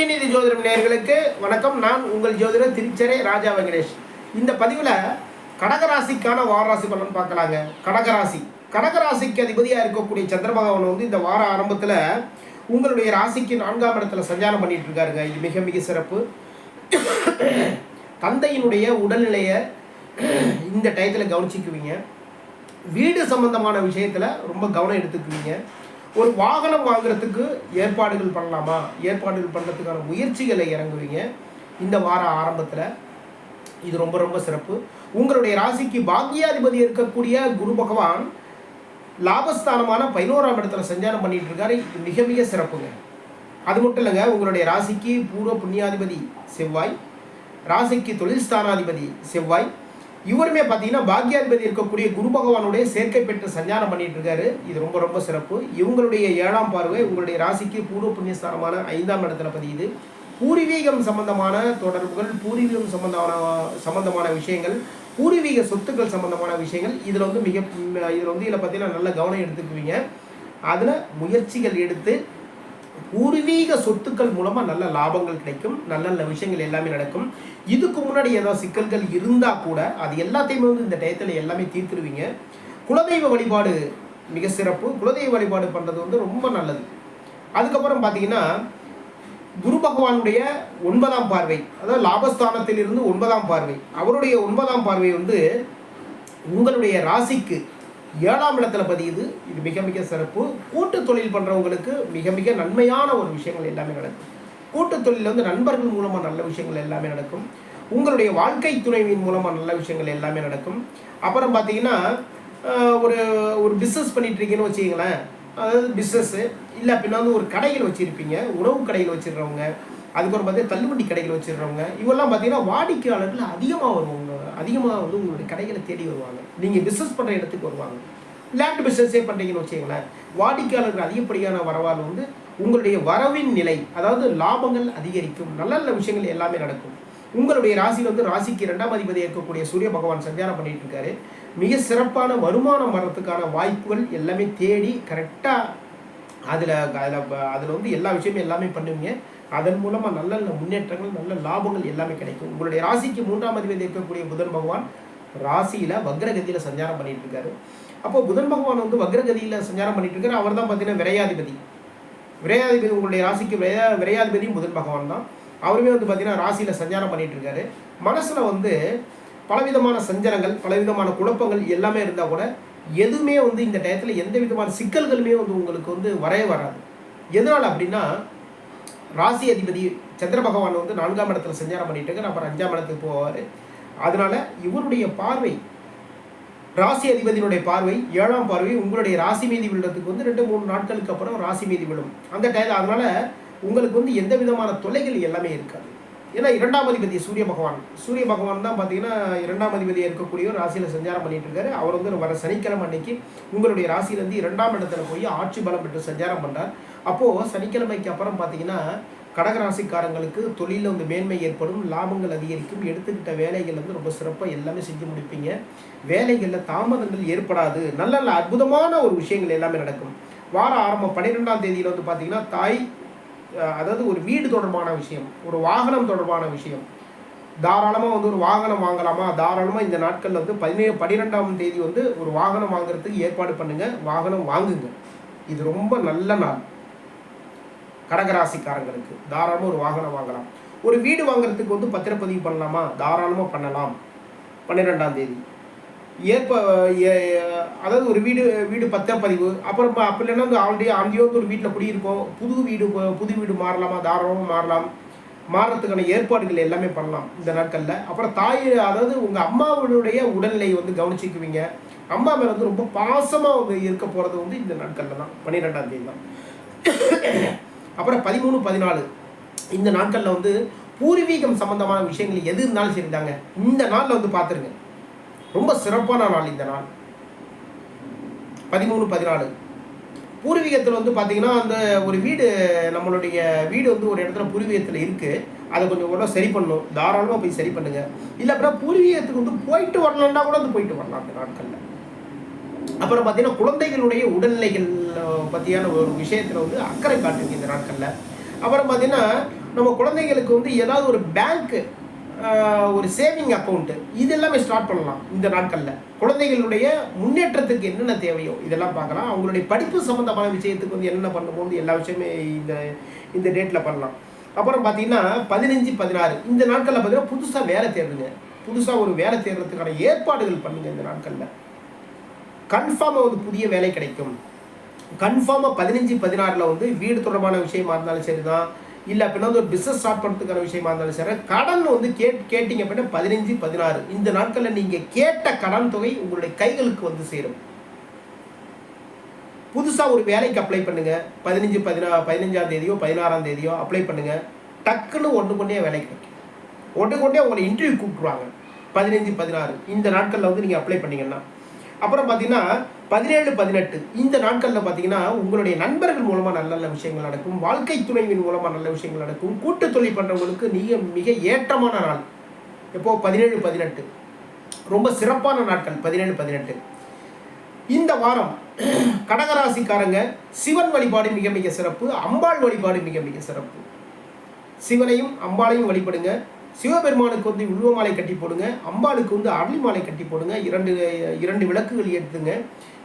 ஸ்ரீநிதி ஜோதிடம் நேர்களுக்கு வணக்கம். நான் உங்கள் ஜோதிடர் திருச்சரை ராஜா வெங்கடேஷ். இந்த பதிவில் கடகராசிக்கான வாரராசி பலன் பார்க்கலாங்க. கடகராசி. கடகராசிக்கு அதிபதியாக இருக்கக்கூடிய சந்திர பகவான் வந்து இந்த வார ஆரம்பத்தில் உங்களுடைய ராசிக்கு நான்காம் இடத்துல சஞ்சாரம் பண்ணிட்டு இருக்காருங்க. இது மிக மிக சிறப்பு. தந்தையினுடைய உடல்நிலையை இந்த டயத்தில் கவனிச்சிக்குவீங்க. வீடு சம்பந்தமான விஷயத்தில் ரொம்ப கவனம் எடுத்துக்குவீங்க. ஒரு வாகனம் வாங்குறதுக்கு ஏற்பாடுகள் பண்ணலாமா? ஏற்பாடுகள் பண்ணுறதுக்கான முயற்சிகளை இறங்குவீங்க இந்த வார ஆரம்பத்தில் இது ரொம்ப ரொம்ப சிறப்பு. உங்களுடைய ராசிக்கு பாக்யாதிபதி இருக்கக்கூடிய குரு பகவான் லாபஸ்தானமான பதினோராம் இடத்துல சஞ்சாரம் பண்ணிட்டு இருக்காரு இது மிக மிக சிறப்புங்க. அது மட்டும் இல்லைங்க உங்களுடைய ராசிக்கு பூர்வ புண்ணியாதிபதி செவ்வாய் ராசிக்கு தொழில் ஸ்தானாதிபதி செவ்வாய் இவருமே பார்த்தீங்கன்னா பாக்கியாதிபதி இருக்கக்கூடிய குரு பகவானுடைய சேர்க்கை பெற்று சஞ்சாரம் பண்ணிட்டு இருக்காரு. இது ரொம்ப ரொம்ப சிறப்பு. இவங்களுடைய ஏழாம் பார்வை உங்களுடைய ராசிக்கு பூர்வ புண்ணியஸ்தானமான ஐந்தாம் இடத்துல பதியுது. பூர்வீகம் சம்பந்தமான தொடர்புகள் பூர்வீகம் சம்பந்தமான சம்பந்தமான விஷயங்கள் பூர்வீக சொத்துக்கள் சம்பந்தமான விஷயங்கள் இதில் வந்து மிக இதில் வந்து இதில் பார்த்தீங்கன்னா நல்ல கவனம் எடுத்துக்குவீங்க. அதில் முயற்சிகள் எடுத்து பூர்வீக சொத்துக்கள் மூலமாக நல்ல லாபங்கள் கிடைக்கும் நல்ல நல்ல விஷயங்கள் எல்லாமே நடக்கும். இதுக்கு முன்னாடி ஏதாவது சிக்கல்கள் இருந்தால் கூட அது எல்லாத்தையுமே வந்து இந்த டயத்தில் எல்லாமே தீர்த்துருவீங்க. குலதெய்வ வழிபாடு மிக சிறப்பு. குலதெய்வ வழிபாடு பண்ணுறது வந்து ரொம்ப நல்லது. அதுக்கப்புறம் பார்த்தீங்கன்னா குரு பகவானுடைய ஒன்பதாம் பார்வை அதாவது லாபஸ்தானத்தில் இருந்து ஒன்பதாம் பார்வை. அவருடைய ஒன்பதாம் பார்வை வந்து உங்களுடைய ராசிக்கு ஏழாம் இடத்துல பதியுது. இது மிக மிக சிறப்பு. கூட்டு தொழில் பண்ணுறவங்களுக்கு மிக மிக நன்மையான ஒரு விஷயங்கள் எல்லாமே நடக்கும். கூட்டு தொழில் வந்து நண்பர்கள் மூலமாக நல்ல விஷயங்கள் எல்லாமே நடக்கும். உங்களுடைய வாழ்க்கை துணைவின் மூலமாக நல்ல விஷயங்கள் எல்லாமே நடக்கும். அப்புறம் பார்த்தீங்கன்னா ஒரு ஒரு பிஸ்னஸ் பண்ணிகிட்ருக்கீங்கன்னு வச்சுக்கிங்களேன். அதாவது பிஸ்னஸ்ஸு இல்லை அப்படின்னா வந்து ஒரு கடையில் வச்சுருப்பீங்க. உணவு கடையில் வச்சுருக்கிறவங்க. அதுக்கப்புறம் பார்த்தீங்கன்னா தள்ளுவண்டி கடைகள் வச்சுருக்கவங்க இவெல்லாம் பார்த்தீங்கன்னா வாடிக்கையாளர்கள் அதிகமாக வருவாங்க. அதிகமாக வந்து உங்களுடைய கடைகளை தேடி வருவாங்க. நீங்கள் பிஸ்னஸ் பண்ணுற இடத்துக்கு வருவாங்க. லேண்ட் பிஸ்னஸே பண்ணுறீங்கன்னு வச்சுக்கோங்களேன் வாடிக்கையாளர்கள் அதிகப்படியான வரவால் வந்து உங்களுடைய வரவின் நிலை அதாவது லாபங்கள் அதிகரிக்கும். நல்ல நல்ல விஷயங்கள் எல்லாமே நடக்கும். உங்களுடைய ராசியில் வந்து ராசிக்கு இரண்டாம் அதிபதி இருக்கக்கூடிய சூரிய பகவான் சஞ்சாரம் பண்ணிட்டு இருக்காரு. மிக சிறப்பான வருமானம் வர்றதுக்கான வாய்ப்புகள் எல்லாமே தேடி கரெக்டாக அதில் அதில் அதில் வந்து எல்லா விஷயமும் எல்லாமே பண்ணுவீங்க. அதன் மூலமாக நல்ல நல்ல முன்னேற்றங்கள் நல்ல லாபங்கள் எல்லாமே கிடைக்கும். உங்களுடைய ராசிக்கு மூன்றாம் அதிபதி இருக்கக்கூடிய புதன் பகவான் ராசியில் வக்ரகதியில் சஞ்சாரம் பண்ணிட்டு இருக்காரு. அப்போ புதன் பகவான் வந்து வக்ரகதியில் சஞ்சாரம் பண்ணிட்டு இருக்காரு. அவர் தான் பார்த்தீங்கன்னா விரையாதிபதி. விரையாதிபதி உங்களுடைய ராசிக்கு விரையா விரையாதிபதியும் புதன் பகவான் தான். அவருமே வந்து பார்த்தீங்கன்னா ராசியில் சஞ்சாரம் பண்ணிட்டு இருக்காரு. மனசில் வந்து பலவிதமான சஞ்சலங்கள் பலவிதமான குழப்பங்கள் எல்லாமே இருந்தால் கூட எதுவுமே வந்து இந்த டயத்தில் எந்த விதமான சிக்கல்களுமே வந்து உங்களுக்கு வந்து வரவே வராது. எதனால் அப்படின்னா ராசி அதிபதி சந்திர பகவான் வந்து நான்காம் இடத்துல சஞ்சாரம் பண்ணிட்டு இருக்காரு அப்புறம் அஞ்சாம் இடத்துக்கு போவார். அதனால இவருடைய பார்வை ராசி அதிபதியினுடைய பார்வை ஏழாம் பார்வை உங்களுடைய ராசி மீதி விழுறதுக்கு வந்து ரெண்டு மூணு நாட்களுக்கு அப்புறம் ராசி மீதி விழும். அந்த டைம் அதனால உங்களுக்கு வந்து எந்த விதமான தொல்லைகள் எல்லாமே இருக்காது. ஏன்னா இரண்டாம் அதிபதி சூரிய பகவான். சூரிய பகவான் தான் பார்த்தீங்கன்னா இரண்டாம் அதிபதியாக இருக்கக்கூடிய ஒரு ராசியில் சஞ்சாரம் பண்ணிட்டு இருக்காரு. அவர் வந்து வர சனிக்கிழமை அன்னைக்கு உங்களுடைய ராசியிலேருந்து இரண்டாம் இடத்துல போய் ஆட்சி பலம் பெற்று சஞ்சாரம் பண்ணார் அப்போது சனிக்கிழமைக்கு அப்புறம் பார்த்தீங்கன்னா கடகராசிக்காரங்களுக்கு தொழிலில் வந்து மேன்மை ஏற்படும் லாபங்கள் அதிகரிக்கும் எடுத்துக்கிட்ட வேலைகள் வந்து ரொம்ப சிறப்பாக எல்லாமே செஞ்சு முடிப்பீங்க. வேலைகளில் தாமதங்கள் ஏற்படாது. நல்ல நல்ல அற்புதமான ஒரு விஷயங்கள் எல்லாமே நடக்கும். வார ஆரம்பம் பன்னிரெண்டாம் தேதியில் வந்து பார்த்தீங்கன்னா தாய் அதாவது ஒரு வீடு தொடர்பான விஷயம் ஒரு வாகனம் தொடர்பான விஷயம். தாராளமாக வந்து ஒரு வாகனம் வாங்கலாமா? தாராளமாக இந்த நாட்களில் வந்து பதினேழு பன்னிரெண்டாம் தேதி வந்து ஒரு வாகனம் வாங்குறதுக்கு ஏற்பாடு பண்ணுங்கள் வாகனம் வாங்குங்க. இது ரொம்ப நல்ல நாள். கடகராசிக்காரங்களுக்கு தாராளமாக ஒரு வாகனம் வாங்கலாம். ஒரு வீடு வாங்குறதுக்கு வந்து பத்திரப்பதிவு பண்ணலாமா? தாராளமாக பண்ணலாம். பன்னிரெண்டாம் தேதி. ஏற்ப ஏ- அதாவது ஒரு வீடு வீடு பத்தாம் பதிவு அப்புறம் அப்போ அப்படி இல்லைன்னா வந்து ஆல்ரெடி அங்கேயோ ஒரு வீட்டில் குடியிருக்கோம். புது வீடு புது வீடு மாறலாமா? தாராளமாக மாறலாம். மாறுறதுக்கான ஏற்பாடுகள் எல்லாமே பண்ணலாம் இந்த நாட்களில். அப்புறம் தாய் அதாவது உங்கள் அம்மாவுடைய உடல்நிலையை வந்து கவனிச்சிக்குவீங்க. அம்மா மேலே வந்து ரொம்ப பாசமாக வந்து இருக்க போகிறது வந்து இந்த நாட்களில் தான். பன்னிரெண்டாம் தேதி தான். அப்புறம் பதிமூணு பதினாலு. இந்த நாட்களில் வந்து பூர்வீகம் சம்பந்தமான விஷயங்கள் எது இருந்தாலும் சரிதாங்க. இந்த நாளில் வந்து பார்த்துருங்க ரொம்ப சிறப்பான நாள் இந்த நாள். பதிமூணு பதினாலு. பூர்வீகத்தில் வந்து பார்த்தீங்கன்னா அந்த ஒரு வீடு நம்மளுடைய வீடு வந்து ஒரு இடத்துல பூர்வீகத்தில் இருக்குது அதை கொஞ்சம் கூட சரி பண்ணணும். தாராளமாக போய் சரி பண்ணுங்கள் இல்லை அப்படின்னா பூர்வீகத்துக்கு வந்து போயிட்டு வரலாம்னா கூட வந்து போயிட்டு வரலாம் அந்த நாட்களில். அப்புறம் பார்த்தீங்கன்னா குழந்தைகளுடைய உடல்நிலைகள் பற்றியான ஒரு விஷயத்தில் வந்து அக்கறை காட்டுங்க இந்த நாட்களில். அப்புறம் பார்த்தீங்கன்னா நம்ம குழந்தைங்களுக்கு வந்து ஏதாவது ஒரு பேங்க்கு ஒரு சேவிங் அக்கௌண்ட்டு இது எல்லாமே ஸ்டார்ட் பண்ணலாம் இந்த நாட்களில். குழந்தைகளுடைய முன்னேற்றத்துக்கு என்னென்ன தேவையோ இதெல்லாம் பார்க்கலாம். அவங்களுடைய படிப்பு சம்மந்தமான விஷயத்துக்கு வந்து என்னென்ன பண்ணும்போது எல்லா விஷயமே இந்த இந்த டேட்டில் பண்ணலாம். அப்புறம் பார்த்தீங்கன்னா பதினஞ்சு பதினாறு. இந்த நாட்களில் பார்த்தீங்கன்னா புதுசாக வேலை தேடுங்க. புதுசாக ஒரு வேலை தேடுறதுக்கான ஏற்பாடுகள் பண்ணுங்கள் இந்த நாட்களில். கன்ஃபார்மாக வந்து புதிய வேலை கிடைக்கும். கன்ஃபார்மாக பதினஞ்சு பதினாறில் வந்து வீடு தொடர்பான விஷயமா இருந்தாலும் சரி தான் இல்லை அப்படின்னா வந்து ஒரு பிஸ்னஸ் ஸ்டார்ட் பண்ணுறதுக்கான விஷயமா இருந்தாலும் சரி கடன் வந்து கேட் கேட்டிங்க அப்படின்னா பதினஞ்சு பதினாறு. இந்த நாட்களில் நீங்கள் கேட்ட கடன் தொகை உங்களுடைய கைகளுக்கு வந்து சேரும். புதுசாக ஒரு வேலைக்கு அப்ளை பண்ணுங்கள் பதினஞ்சு பதினா பதினஞ்சாம் தேதியோ பதினாறாம் தேதியோ அப்ளை பண்ணுங்கள் டக்குன்னு ஒன்று கொண்டே வேலை கிடைக்கும் ஒன்று கொண்டே உங்களை இன்டர்வியூ கூப்பிட்டுருவாங்க பதினஞ்சு பதினாறு. இந்த நாட்களில் வந்து நீங்கள் அப்ளை பண்ணிங்கன்னா அப்புறம் பார்த்தீங்கன்னா பதினேழு பதினெட்டு. இந்த நாட்களில் பார்த்தீங்கன்னா உங்களுடைய நண்பர்கள் மூலமாக நல்ல நல்ல விஷயங்கள் நடக்கும். வாழ்க்கை துணைவின் மூலமாக நல்ல விஷயங்கள் நடக்கும். கூட்டு தொழில் பண்ணுறவங்களுக்கு மிக மிக ஏற்றமான நாள். எப்போ? பதினேழு பதினெட்டு. ரொம்ப சிறப்பான நாட்கள் பதினேழு பதினெட்டு. இந்த வாரம் கடகராசிக்காரங்க சிவன் வழிபாடு மிக மிக சிறப்பு. அம்பாள் வழிபாடு மிக மிக சிறப்பு. சிவனையும் அம்பாளையும் வழிபடுங்க. சிவபெருமானுக்கு வந்து வில்வ மாலை கட்டி போடுங்க அம்பாளுக்கு வந்து அரளி மாலை கட்டி போடுங்க இரண்டு இரண்டு விளக்குகள் ஏற்றுங்க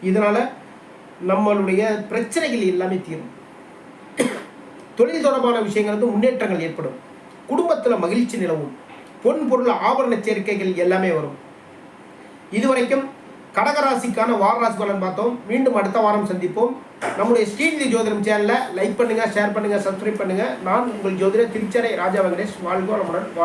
இதனால் நம்மளுடைய பிரச்சனைகள் எல்லாமே தீரும். தொழில் தொடர்பான விஷயங்கள் வந்து முன்னேற்றங்கள் ஏற்படும். குடும்பத்தில் மகிழ்ச்சி நிலவும். பொன் பொருள் ஆபரண சேர்க்கைகள் எல்லாமே வரும். இதுவரைக்கும் கடகராசிக்கான வாரராசி பலன் பார்த்தோம். மீண்டும் அடுத்த வாரம் சந்திப்போம். நம்முடைய ஸ்ரீநிதி ஜோதிடம் சேனலை லைக் பண்ணுங்கள் ஷேர் பண்ணுங்கள் சப்ஸ்கிரைப் பண்ணுங்கள் நான் உங்கள் ஜோதிடர் திருச்சரை ராஜா வெங்கடேஷ். வாழ்கோ நம்முடன் வாழ்